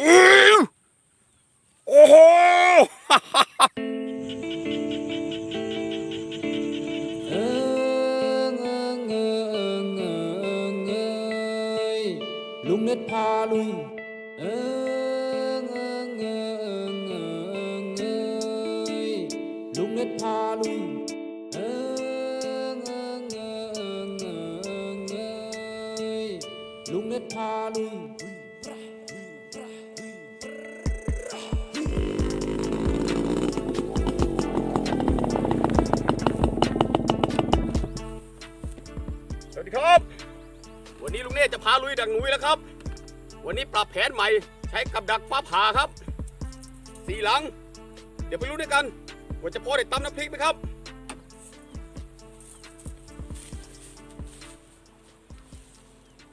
อื้ สวัสดีครับ วันนี้ลุงเนธจะพาลุยดักหนุยแล้วครับ วันนี้ปรับแผนใหม่ใช้กับดักฟ้าผ่าครับ สี่หลัง เดี๋ยวไปรู้ด้วยกันว่าจะพอได้ตำน้ำพริกไหมครับ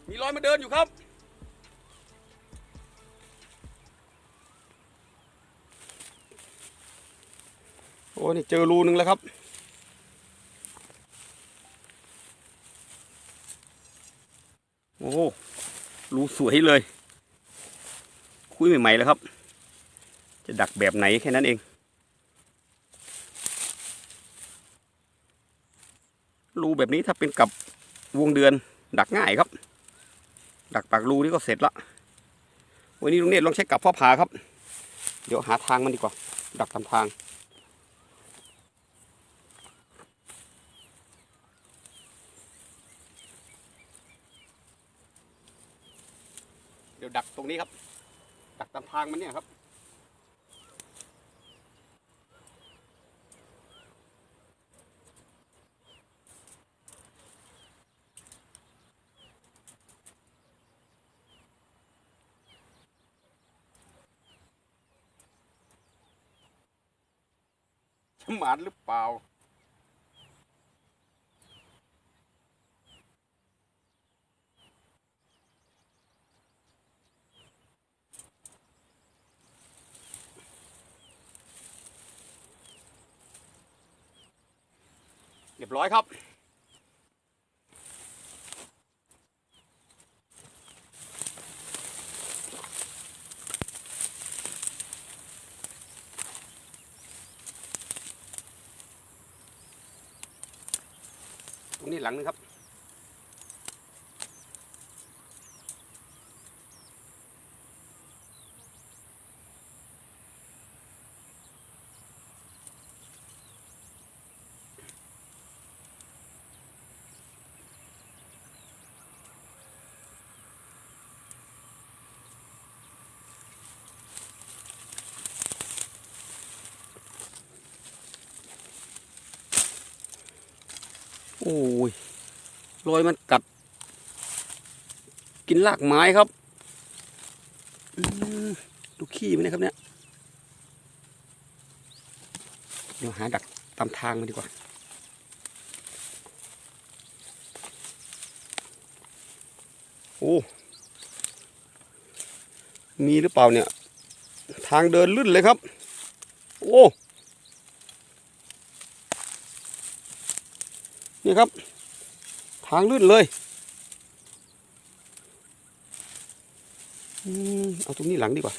มีรอยมาเดินอยู่ครับโอ้นี่เจอรูหนึ่งแล้วครับ โอ้โหรู สวยเลย คุยใหม่ๆแล้วครับ จะดักแบบไหนแค่นั้นเอง รูแบบนี้ถ้าเป็นกับวงเดือน ดักง่ายครับ ดักปากรูนี่ก็เสร็จละวันนี้ลุงเนตรลองใช้กับพ่อผาครับ เดี๋ยวหาทางมันดีกว่า ดักทำทาง ดักตรงนี้ครับ ดักตามทางมันเนี่ยครับ จะหมานหรือเปล่า เรียบร้อยครับตรงนี้หลังนึงครับ โอ้ยรอยมันกัด กินรากไม้ครับดูขี้มันนะครับเนี่ยเดี๋ยวหาดักตามทางมันดีกว่าโอ้มีหรือเปล่าเนี่ย ทางเดินลื่นเลยครับ โอ้ นี่ครับ ทางลื่นเลยอืมเอาตรงนี้หลังดีกว่า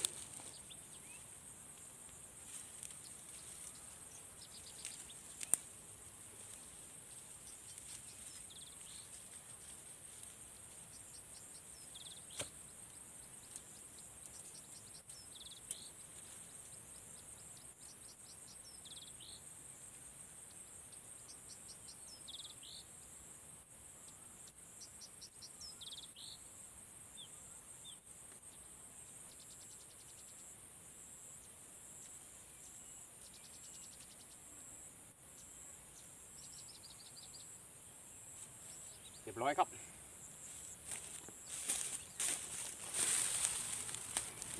เรียบร้อยครับ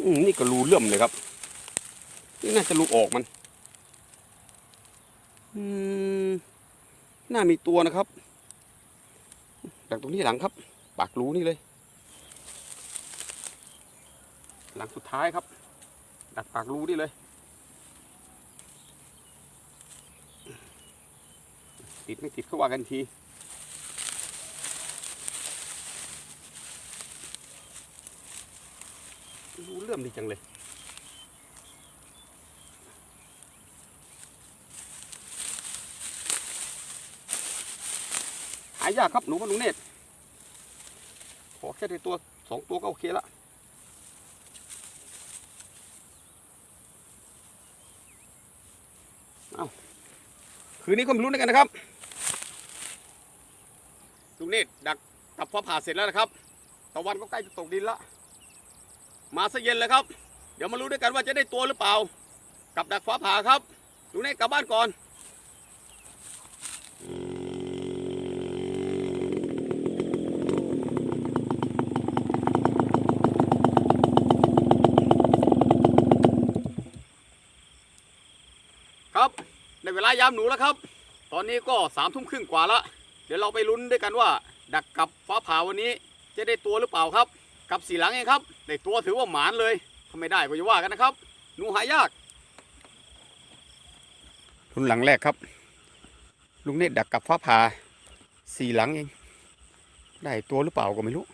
อืมนี่ก็รูเลื่อมเลยครับ นี่น่าจะรูออกมัน อืมน่ามีตัวนะครับจากตรงนี้หลังครับ ปากรูนี่เลย หลังสุดท้ายครับ ดักปากรูนี่เลย ติดไม่ติดก็ว่ากันทีื่องดีจังเลย หายากครับหนูกับลุงเนตรขอแค่ได้ตัวสองตัวก็โอเคละเอาคืนนี้ก็ม่รู้ด้วยกันนะครับลุงเนตรดักกับฟ้าผ่าเสร็จแล้วนะครับ ตะวันก็ใกล้จะตกดินละ มาซะเย็นเลยครับ เดี๋ยวมารู้ด้วยกันว่าจะได้ตัวหรือเปล่า กับดักฟ้าผ่าครับลุงเนตรกลับบ้านก่อนครับในเวลายามหนูแล้วครับ ตอนนี้ก็สามทุ่มครึ่งกว่าละ เดี๋ยวเราไปลุ้นด้วยกันว่า ดักกับฟ้าผ่าวันนี้จะได้ตัวหรือเปล่าครับ กับสีหลังเองครับได้ตัวถือว่าหมานเลยถ้าไม่ได้ก็จะว่ากันนะครับหนูหายากลุ้นหลังแรกครับ ลุงเนตรดักกับฟ้าผ่าสี่หลังเอง ได้ตัวหรือเปล่าก็ไม่รู้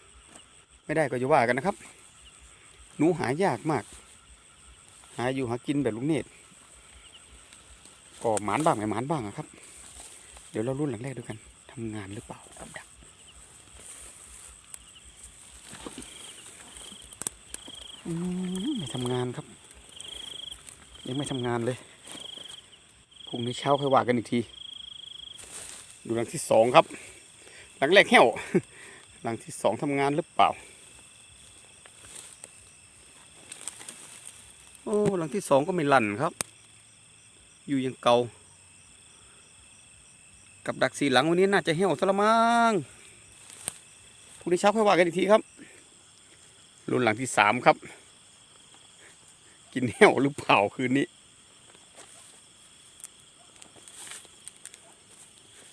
ไม่ได้ก็จะว่ากันนะครับ หนูหายากมาก หาอยู่หากินแบบลุงเนตรก็หมานบ้างไม่หมานบ้างครับ เดี๋ยวเรารุ่นหลังแรกด้วยกันทำงานหรือเปล่ากับดักอืม ไม่ทำงานครับ ยังไม่ทำงานเลยพรุ่งนี้เช้าค่อยว่ากันอีกที ดูหลังที่สองครับ หลังแรกแห้ว หลังที่สองทำงานหรือเปล่า โอ้หลังที่สองก็ไม่ลั่นครับ อยู่ยังเก่า กับดักสีหลังวันนี้น่าจะเหี่ยวสละมังพรุ่งนี้เช้าค่อยว่ากันอีกทีครับ รุ่นหลังที่สามครับ กินเหี่ยวหรือเปล่าคืนนี้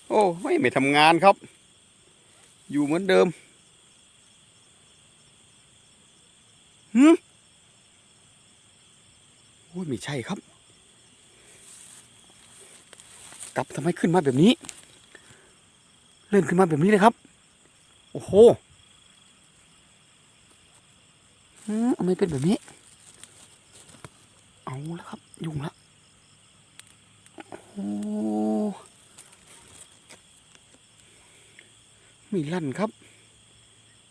โอ้ไม่ไม่ทำงานครับ อยู่เหมือนเดิมหืมโอ้ยไม่ใช่ครับ กลับทำไมขึ้นมาแบบนี้ เลื่อนขึ้นมาแบบนี้เลยครับ โอ้โหอืม ทำไมเป็นแบบนี้ เอาแล้วครับ ยุงละโอ้ม่ลั่นครับ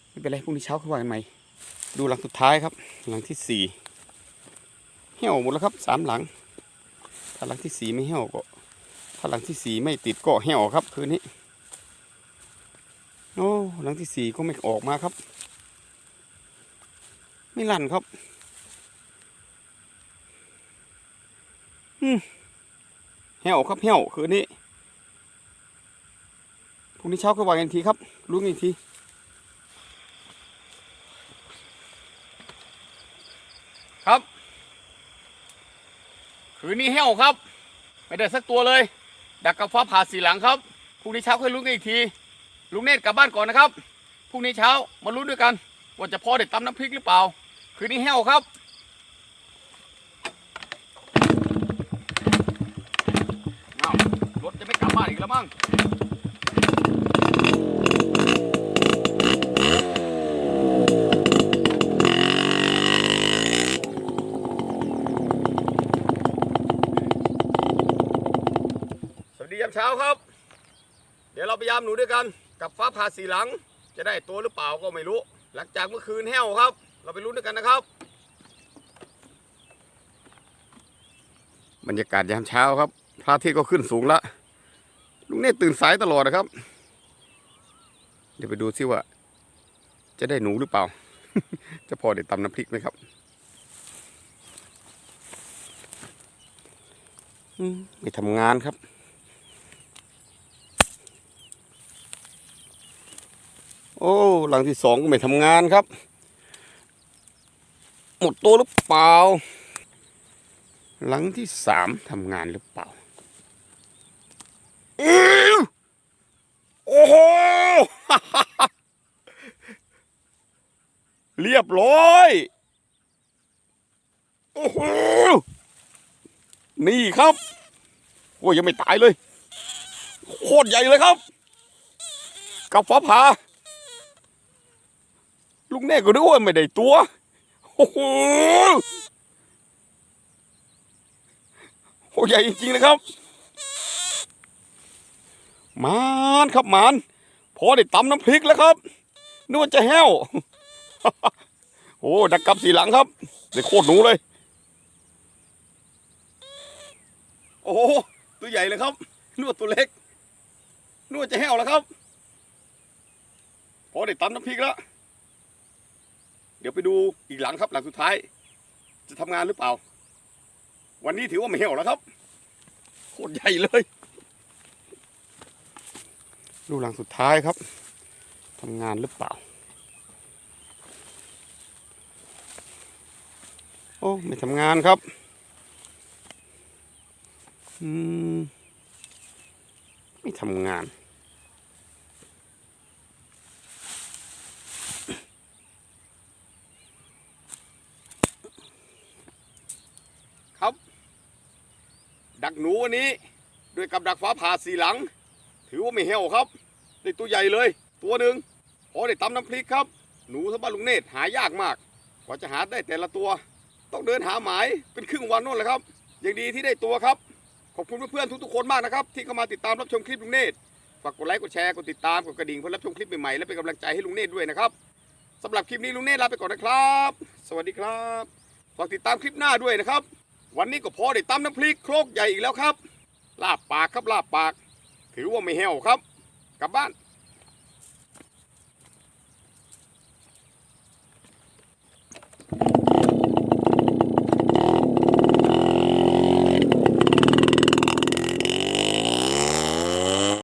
ไม่เป็นไรพรุ่งนี้เช้าขึ้นว่ากันใหม่ ดูหลังสุดท้ายครับ หลังที่สี่เหี่ยวหมดแล้วครับสามหลัง ถ้าหลังที่สี่ไม่เหี่ยวก็ ถ้าหลังที่สี่ไม่ติดก็แห้วครับคืนนี้ โอ้หลังที่สี่ก็ไม่ออกมาครับ ไม่ลั่นครับ อืมแห้วครับแห้วคืนนี้พรุ่งนี้เช้าก็ว่ากันอีกทีครับรู้กันอีกทีครับ คืนนี้แห้วครับ ไม่ได้สักตัวเลย ดักกับฟ้าผ่าสีหลังครับพรุ่งนี้เช้าค่อยลุ้นกันอีกที ลุงเนตรกลับบ้านก่อนนะครับพรุ่งนี้เช้ามาลุ้นด้วยกันว่าจะพอได้ตำน้ำพริกหรือเปล่า คืนนี้แห้วครับอ้ารถจะไม่กลับบ้านอีกแล้วมั้งสวัสดียามเช้าครับ เดี๋ยวเราไปยามหนูด้วยกัน กับฟ้าผ่าสีหลัง จะได้ตัวหรือเปล่าก็ไม่รู้ หลังจากเมื่อคืนแห้วครับ เราไปลุ้นด้วยกันนะครับ บรรยากาศยามเช้าครับ พระอาทิตย์ก็ขึ้นสูงละลุงเนตตื่นสายตลอดนะครับ เดี๋ยวไปดูซิว่า จะได้หนูหรือเปล่า จะพอได้ตำน้ำพริกไหมครับไม่ทำงานครับโอ้ หลังที่สองก็ไม่ทำงานครับ หมดตัวหรือเปล่า หลังที่สามทำงานหรือเปล่าอือโอ้โห เรียบร้อย โอ้โห นี่ครับ โอ้ยยังไม่ตายเลย โคตรใหญ่เลยครับ กับฟ้าผ่าลุงแน่ก็รู้ว่าไม่ได้ตัว โอ้โหโอ้ใหญ่จริงๆนะครับมานครับมานพอได้ตำน้ำพริกแล้วครับนึกว่าจะแห้วโอ้ดักกลับสีหลังครับได้โคตรหนูเลย โอ้โหตัวใหญ่เลยครับนึกว่าตัวเล็กนึกว่าจะแห้วแล้วครับพอได้ตำน้ำพริกแล้ว เดี๋ยวไปดูอีกหลังครับหลังสุดท้าย จะทำงานหรือเปล่า วันนี้ถือว่าไม่เหี่ยวแล้วครับโคตรใหญ่เลย ดูหลังสุดท้ายครับทำงานหรือเปล่า โอ้ไม่ทำงานครับ อืม ไม่ทำงาน ครับ ดักห นูวันนี้ด้วยกับดักฟ้าผ่าสีหลัง ถือว่าไม่เหี่ยวครับ ได้ตัวใหญ่เลย ตัวหนึ่งพอได้ตำน้ำพริกครับ หนูสบ้านลุงเนตรหายากมาก กว่าจะหาได้แต่ละตัว ต้องเดินหาหมายเป็นครึ่งวันนู่นแหละครับยังดีที่ได้ตัวครับ ขอบคุณเพื่อนๆทุกๆคนมากนะครับ ที่เข้ามาติดตามรับชมคลิปลุงเนตรฝากกดไลค์กดแชร์กดติดตามกดกระดิ่งเพื่อรับชมคลิปใหม่ๆและเป็นกำลังใจให้ลุงเนตรด้วยนะครับสำหรับคลิปนี้ลุงเนตรลาไปก่อนนะครับ สวัสดีครับฝากติดตามคลิปหน้าด้วยนะครับ วันนี้ก็พอได้ตำน้ำพริกโครกใหญ่อีกแล้วครับ ลาบปากครับลาบปาก ถือว่าไม่แห้วครับ กลับบ้าน